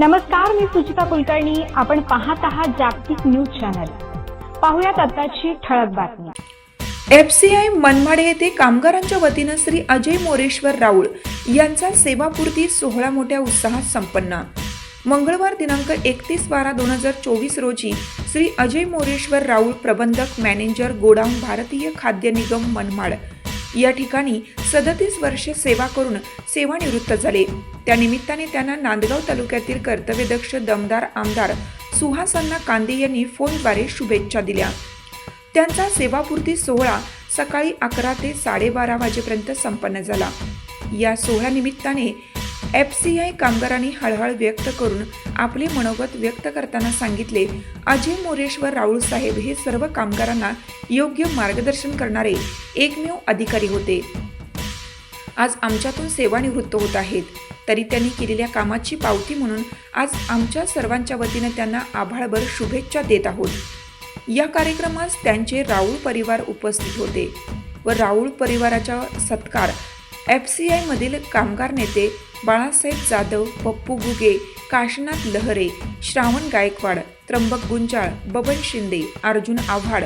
नमस्कार मी सुचिता कुलकर्णी. आपण पाहत आहात जागतिक न्यूज चॅनल. पाहुयात आताची ठळक बातमी. एफ सी आय मनमाड येथे कामगारांच्या वतीनं श्री अजय मोरेश्वर राऊळ यांचा सेवापूर्ती सोहळा मोठ्या उत्साहात संपन्न. मंगळवार दिनांक एकतीस बारा दोन हजार चोवीस रोजी श्री अजय मोरेश्वर राऊळ प्रबंधक मॅनेजर गोडाऊन भारतीय खाद्य निगम मनमाड या ठिकाणी सदतीस वर्षे सेवा करून सेवानिवृत्त झाले. त्यानिमित्ताने त्यांना नांदगाव तालुक्यातील कर्तव्यदक्ष दमदार आमदार सुहासांना कांदे यांनी फोनद्वारे शुभेच्छा दिल्या. त्यांचा सेवापूर्ती सोहळा सकाळी अकरा ते साडेबारा वाजेपर्यंत संपन्न झाला. या सोहळ्यानिमित्ताने एफ सी आय कामगारांनी हळहळ व्यक्त करून आपले मनोगत व्यक्त करताना सांगितले अजय मोरेश्वर राऊळ साहेब हे सर्व कामगारांना योग्य मार्गदर्शन करणारे एकमेव अधिकारी होते. आज आमच्यातून सेवानिवृत्त होत आहेत. तरी त्यांनी केलेल्या कामाची पावती म्हणून आज आमच्या सर्वांच्या वतीनं त्यांना आभाळभर शुभेच्छा देत आहोत. या कार्यक्रमास त्यांचे राऊळ परिवार उपस्थित होते व राऊळ परिवाराचा सत्कार एफ सी आयमधील कामगार नेते बाळासाहेब जाधव पप्पू गुगे काशनाथ लहरे श्रावण गायकवाड त्र्यंबक गुंजाळ बबन शिंदे अर्जुन आव्हाड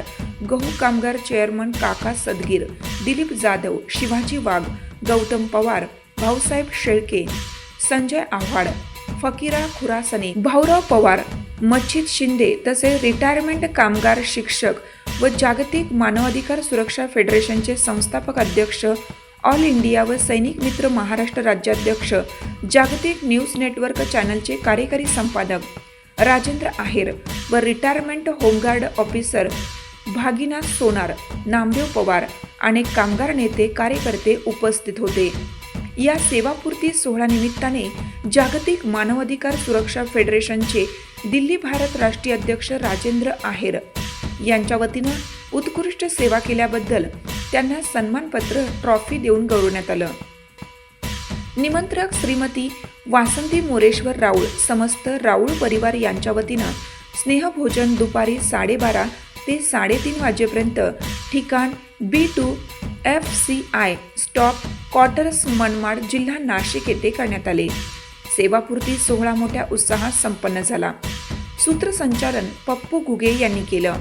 गहू कामगार चेअरमन काका सदगीर दिलीप जाधव शिवाजी वाघ गौतम पवार भाऊसाहेब शेळके संजय आव्हाड फकीरा खुरासने भाऊराव पवार मच्छिद शिंदे तसेच रिटायरमेंट कामगार शिक्षक व जागतिक मानवाधिकार सुरक्षा फेडरेशनचे संस्थापक अध्यक्ष ऑल इंडिया व सैनिक मित्र महाराष्ट्र राज्याध्यक्ष जागतिक न्यूज नेटवर्क चॅनलचे कार्यकारी संपादक राजेंद्र आहेर व retirement home guard officer Bhaginath Sonar Namdev Pawar अनेक कामगार नेते कार्यकर्ते उपस्थित होते. या सेवापूर्ती सोहळ्यानिमित्ताने जागतिक मानवाधिकार सुरक्षा फेडरेशनचे दिल्ली भारत राष्ट्रीय अध्यक्ष राजेंद्र आहेर यांच्या वतीनं उत्कृष्ट सेवा केल्याबद्दल त्यांना सन्मानपत्र ट्रॉफी देऊन गौरवण्यात आलं. निमंत्रक श्रीमती वासंती मोरेश्वर राऊळ समस्त राऊळ परिवार यांच्या वतीनं स्नेहभोजन दुपारी साडेबारा ते साडेतीन वाजेपर्यंत ठिकाण B two F C I stop quarters Manmad जिल्हा नाशिक येथे करण्यात आले. सेवापूर्ती सोहळा मोठ्या उत्साहात संपन्न झाला. सूत्रसंचालन पप्पू गुगे यांनी केलं.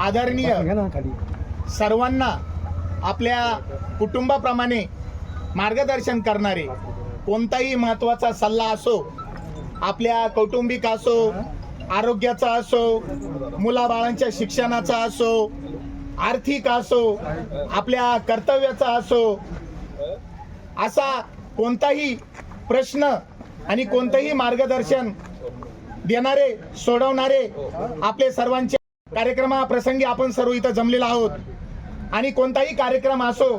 आदरणीय सर्वांना आपल्या कुटुंबाप्रमाणे मार्गदर्शन करणारे कोणताही महत्त्वाचा सल्ला असो आपल्या कौटुंबिक असो आरोग्याचा असो मुलाबाळांच्या शिक्षणाचा असो आर्थिक असो आपल्या कर्तव्याचा असो असा कोणताही प्रश्न आणि कोणतंही मार्गदर्शन देणारे सोडवणारे आपले सर्वांचे कार्यक्रमाप्रसंगी आपण सर्व इथं जमलेलो आहोत. आणि कोणताही कार्यक्रम असो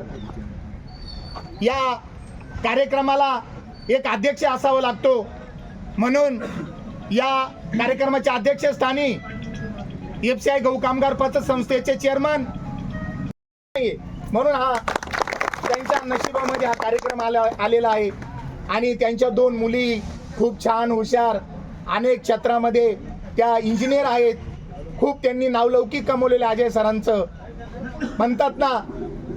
या कार्यक्रमाला एक अध्यक्ष असावा लागतो. म्हणून या कार्यक्रमाच्या अध्यक्षस्थानी एफ सी आय गहू कामगार पतसंस्थेचे चेअरमन म्हणून हा त्यांच्या नशिबामध्ये हा कार्यक्रम आला आलेला आहे. आणि त्यांच्या दोन मुली खूप छान हुशार अनेक क्षेत्रामध्ये त्या इंजिनियर आहेत. खूप त्यांनी नावलौकिक कमवलेलं आहे अजय सरांचं. म्हणतात ना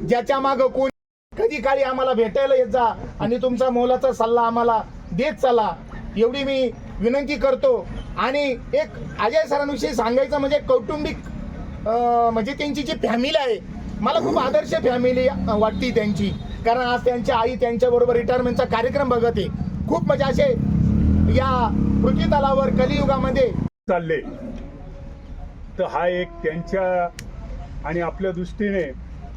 ज्याच्या मागं कोण कधी काळी आम्हाला भेटायला येत जा आणि तुमचा मोलाचा सल्ला आम्हाला देत चला. एवढी मी विनंती करतो. आणि एक अजय सरांविषयी सांगायचं म्हणजे कौटुंबिक म्हणजे त्यांची जी फॅमिली आहे मला खूप आदर्श फॅमिली वाटते त्यांची. कारण आज त्यांची आई त्यांच्याबरोबर रिटायरमेंटचा कार्यक्रम बघत. आहे खूप म्हणजे असे या पृथ्वी तलावर कलियुगामध्ये चालले. तर हा एक त्यांच्या आणि आपल्या दृष्टीने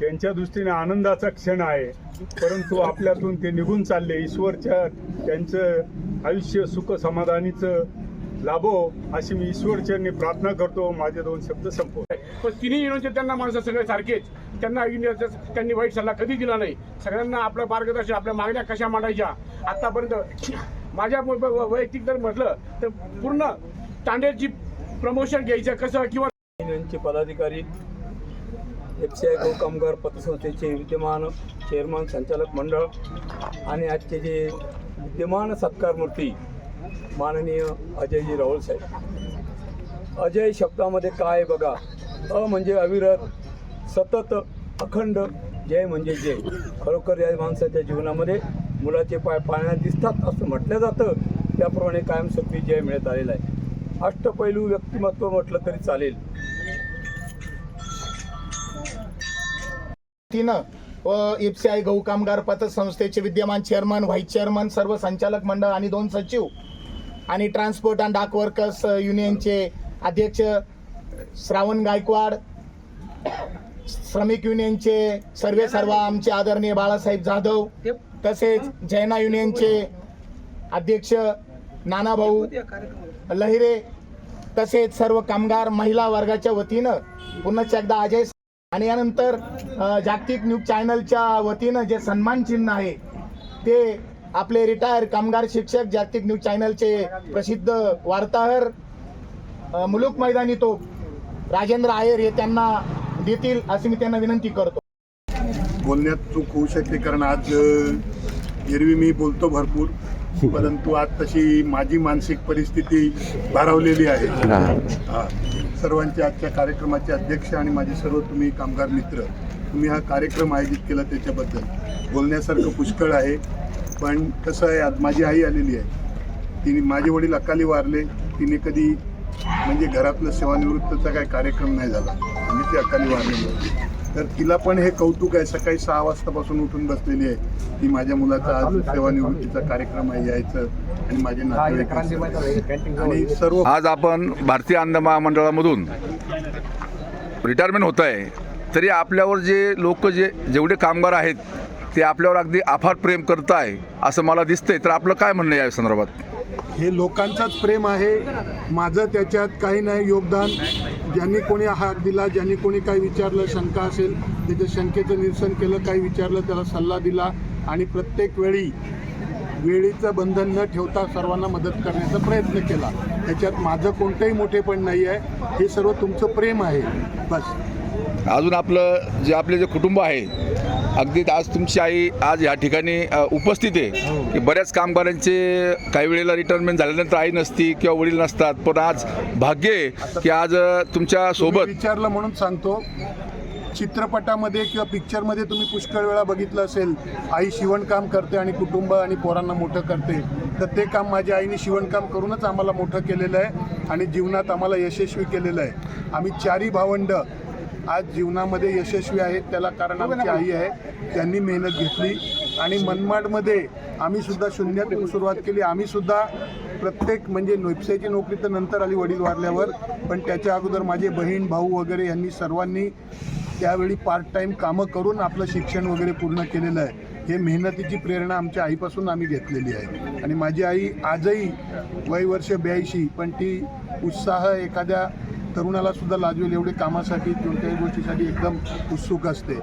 त्यांच्या दृष्टीने आनंदाचा क्षण आहे. परंतु आपल्यातून ते निघून चालले. ईश्वरच्या त्यांचं आयुष्य सुख समाधानीचं लाभो अशी मी ईश्वरचरणी प्रार्थना करतो. माझे दोन शब्द संपवले पण तिन्ही युनियनचे त्यांना माणसं सगळे सारखेच. त्यांना त्यांनी वाईट सल्ला कधी दिला नाही. सगळ्यांना आपलं मार्गदर्शन आपल्या मागण्या कशा मांडायच्या? आतापर्यंत माझ्या वैयक्तिक जर म्हटलं तर पूर्ण तांडेची प्रमोशन घ्यायचं कसं? किंवा युनियनचे पदाधिकारी एफसीआय गो कामगार पतसंस्थेचे विद्यमान चेअरमन संचालक मंडळ आणि आजचे जे विद्यमान सत्कारमूर्ती माननीय अजयजी राहुल साहेब. अजय शब्दामध्ये काय बघा? अ म्हणजे अविरत सतत अखंड जय म्हणजे जय. खरोखर या माणसाच्या जीवनामध्ये मुलाचे पाय पाळण्यात दिसतात असं म्हटलं जातं. त्याप्रमाणे कायमस्वरूपी जय मिळत आलेला आहे. अष्टपैलू व्यक्तिमत्व म्हटलं तरी चालेल. तिनं व एफ सी आय गहू कामगार पतसंस्थेचे विद्यमान चेअरमन व्हाईस चेअरमन सर्व संचालक मंडळ आणि दोन सचिव आणि ट्रान्सपोर्ट अँड डाक वर्कर्स युनियनचे अध्यक्ष श्रावण गायकवाड श्रमिक युनियनचे सर्वे सर्व आमचे आदरणीय बाळासाहेब जाधव तसेच जैना युनियनचे अध्यक्ष नानाभाऊ लहिरे तसेच सर्व कामगार महिला वर्गाच्या वतीनं पुन्हा एकदा अजय आणि यानंतर जागतिक न्यूज चॅनलच्या वतीनं जे सन्मान चिन्ह आहे ते आपले रिटायर कामगार शिक्षक जागतिक न्यूज चॅनलचे प्रसिद्ध वार्ताहर मुलूक मुलुक मैदानी तो राजेंद्र आयर हे त्यांना देतील अशी मी त्यांना विनंती करतो. बोलण्यात चूक होऊ शकते कारण आज एरवी मी बोलतो भरपूर. परंतु आज तशी माझी मानसिक परिस्थिती भारावलेली आहे. हा. सर्वांचे आजच्या कार्यक्रमाचे अध्यक्ष आणि माझे सर्व तुम्ही कामगार मित्र तुम्ही हा कार्यक्रम आयोजित केला त्याच्याबद्दल. बोलण्यासारखं पुष्कळ आहे पण कसं आहे आज माझी आई आलेली आहे. तिने माझे वडील अकाली वारले तिने कधी म्हणजे घरातलं सेवानिवृत्तीचा काही कार्यक्रम नाही झाला. आणि ती अकाली वारलेली होती तर तिला पण हे कौतुक आहे. सकाळी सहा वाजतापासून उठून बसलेली आहे. की माझ्या मुलाचा आज सेवानिवृत्तीचा कार्यक्रम आहे यायचं आणि माझे नातेवाईक. आणि सर्व आज आपण भारतीय अन्न महामंडळामधून रिटायरमेंट होत आहे तरी आपल्यावर जे लोक जे जेवढे कामगार आहेत ते आपल्यावर अगदी अफाट प्रेम करत आहे असं मला दिसतंय. तर आपलं काय म्हणणं आहे या संदर्भात? हे लोकांचाच प्रेम आहे. माझं त्याच्यात काही नाही योगदान. ज्यांनी कोणी हात दिला ज्यांनी कोणी काही विचारलं शंका असेल त्याच्या शंकेचं निरसन केलं काही विचारलं त्याला सल्ला दिला. आणि प्रत्येक वेळी वेळेचं बंधन न ठेवता सर्वांना मदत करण्याचा प्रयत्न केला. त्याच्यात माझं कोणतंही मोठेपण नाही आहे हे सर्व तुमचं प्रेम आहे. बस. अजून आपलं जे आपले जे कुटुंब आहे अगदी आज तुमची आई आज या ठिकाणी उपस्थित आहे. की बऱ्याच कामगारांचे काही वेळेला रिटायरमेंट झाल्यानंतर आई नसती किंवा वडील नसतात. पण आज भाग्य आहे की आज तुमच्यासोबत विचारलं म्हणून सांगतो. चित्रपटामध्ये किंवा पिक्चरमध्ये तुम्ही पुष्कळ वेळा बघितलं असेल आई शिवणकाम करते आणि कुटुंब आणि पोरांना मोठं करते. तर ते काम माझ्या आईने शिवणकाम करूनच आम्हाला मोठं केलेलं आहे आणि जीवनात आम्हाला यशस्वी केलेलं आहे. आम्ही चारी भावंड आज जीवनामध्ये यशस्वी आहेत त्याला कारण आमची आई आहे त्यांनी मेहनत घेतली. आणि मनमाडमध्ये आम्ही सुद्धा शून्यातून सुरुवात केली. आम्ही सुद्धा प्रत्येक म्हणजे नोपसेची नोकरी तर नंतर आली वडील वारल्यावर पण त्याच्या अगोदर माझे बहीण भाऊ वगैरे यांनी सर्वांनी त्यावेळी पार्ट टाईम कामं करून आपलं शिक्षण वगैरे पूर्ण केलेलं आहे. हे मेहनतीची प्रेरणा आमच्या आईपासून आम्ही घेतलेली आहे. आणि माझी आई आजही वय वर्ष ब्याऐंशी पण ती उत्साह एखाद्या तरुणाला सुद्धा लाजवेल एवढे कामासाठी कोणत्याही गोष्टीसाठी एकदम उत्सुक असते.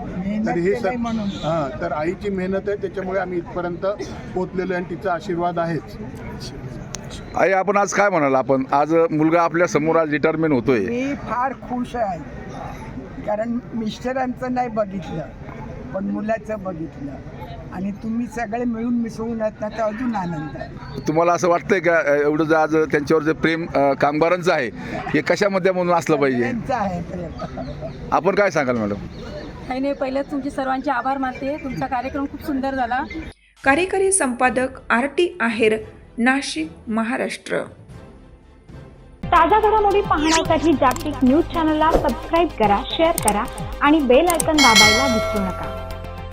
तर हे सर हां तर आईची मेहनत आहे त्याच्यामुळे आम्ही इथपर्यंत पोचलेलो आहे आणि तिचा आशीर्वाद आहेच. आई आपण आज काय म्हणाल? आपण आज मुलगा आपल्यासमोर आज रिटायरमेंट होतोय. मी फार खुश आहे. कारण मिस्टरांचं नाही बघितलं पण मुलाचं बघितलं. आणि तुम्ही सगळे मिळून मिसळून आहेत ना तर अजून आनंद आहे. तुम्हाला असं वाटतंय का एवढं जे आज त्यांच्यावर जे प्रेम अ, कामगारांचं आहे हे कशामध्ये म्हणून असलं पाहिजे? त्यांचं आहे प्रेम. आपण काय सांगाल मॅडम? काही नाही पहिलं तुमचे सर्वांचे आभार मानते. तुमचा कार्यक्रम खूप सुंदर झाला. कार्यकारी संपादक आर टी आहेर नाशिक महाराष्ट्र. ताज्या घडामोडी पाहण्यासाठी जागतिक न्यूज चॅनलला सबस्क्राईब करा शेअर करा आणि बेल आयकन दाबायला विसरू नका.